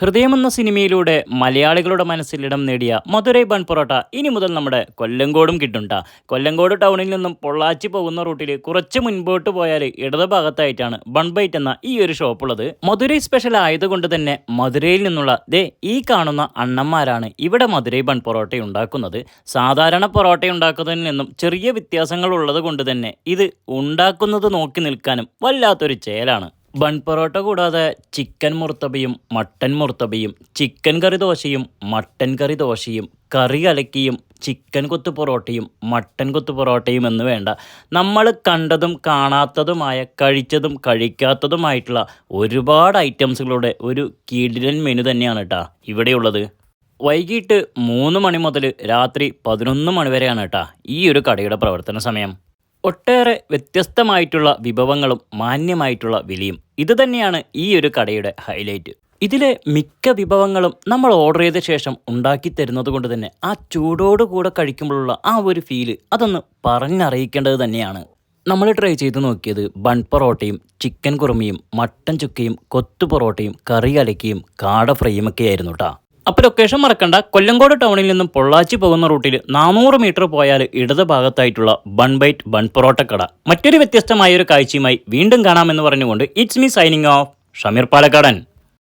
ഹൃദയം എന്ന സിനിമയിലൂടെ മലയാളികളുടെ മനസ്സിൽ ഇടം നേടിയ മധുരൈ ബൺപൊറോട്ട ഇനി മുതൽ നമ്മുടെ കൊല്ലങ്കോടും കിട്ടുണ്ട കൊല്ലങ്കോട് ടൗണിൽ നിന്നും പൊള്ളാച്ചി പോകുന്ന റൂട്ടിൽ കുറച്ച് മുൻപോട്ട് പോയാൽ ഇടതുഭാഗത്തായിട്ടാണ് ബൺ ബൈറ്റ് എന്ന ഈ ഒരു ഷോപ്പ് ഉള്ളത് മധുരൈ സ്പെഷ്യൽ ആയതുകൊണ്ട് തന്നെ മധുരയിൽ നിന്നുള്ള ദേ ഈ കാണുന്ന അണ്ണന്മാരാണ് ഇവിടെ മധുരൈ ബൺ പൊറോട്ട ഉണ്ടാക്കുന്നത്. സാധാരണ പൊറോട്ട ഉണ്ടാക്കുന്നതിൽ നിന്നും ചെറിയ വ്യത്യാസങ്ങൾ ഉള്ളത് കൊണ്ട് തന്നെ ഇത് ഉണ്ടാക്കുന്നത് നോക്കി നിൽക്കാനും വല്ലാത്തൊരു ചേലാണ്. ബൺ പൊറോട്ട കൂടാതെ ചിക്കൻ മുർത്തബയും മട്ടൻ മുർത്തബയും ചിക്കൻ കറി ദോശയും മട്ടൻ കറി ദോശയും കറി കലക്കിയും ചിക്കൻ കൊത്തു പൊറോട്ടയും മട്ടൻ കൊത്തു പൊറോട്ടയും എന്ന് വേണ്ട. നമ്മൾ കണ്ടതും കാണാത്തതുമായ കഴിച്ചതും കഴിക്കാത്തതുമായിട്ടുള്ള ഒരുപാട് ഐറ്റംസുകളുടെ ഒരു കീടിലൻ മെനു തന്നെയാണ് കേട്ടോ ഇവിടെയുള്ളത്. വൈകിട്ട് മൂന്ന് മണി മുതൽ രാത്രി പതിനൊന്ന് മണി വരെയാണ് കേട്ടോ ഈ ഒരു കടയുടെ പ്രവർത്തന സമയം. ഒട്ടേറെ വ്യത്യസ്തമായിട്ടുള്ള വിഭവങ്ങളും മാന്യമായിട്ടുള്ള വിലയും. ഇതുതന്നെയാണ് ഈ ഒരു കടയുടെ ഹൈലൈറ്റ് ഇതിലെ മിക്ക വിഭവങ്ങളും നമ്മൾ ഓർഡർ ചെയ്ത ശേഷം ഉണ്ടാക്കി തരുന്നത് കൊണ്ട് തന്നെ ആ ചൂടോട് കൂടെ കഴിക്കുമ്പോഴുള്ള ആ ഒരു ഫീൽ അതൊന്ന് പറഞ്ഞറിയിക്കേണ്ടത് തന്നെയാണ്. നമ്മൾ ട്രൈ ചെയ്ത് നോക്കിയത് ബൺ പൊറോട്ടയും ചിക്കൻ കുറുമയും മട്ടൻ ചുക്കയും കൊത്തു പൊറോട്ടയും കറി അലക്കിയും കാട ഫ്രൈയും ഒക്കെ ആയിരുന്നു കേട്ടോ അപ്പോൾ ലൊക്കേഷൻ മറക്കണ്ട. കൊല്ലങ്കോട് ടൗണിൽ നിന്നും പൊള്ളാച്ചി പോകുന്ന റൂട്ടിൽ നാനൂറ് മീറ്റർ പോയാൽ ഇടത് ഭാഗത്തായിട്ടുള്ള ബൺ ബൈറ്റ് ബൺ പൊറോട്ട കട. മറ്റൊരു വ്യത്യസ്തമായ ഒരു കാഴ്ചയുമായി വീണ്ടും കാണാമെന്ന് പറഞ്ഞുകൊണ്ട് it's me signing off Shameer Palakkadan.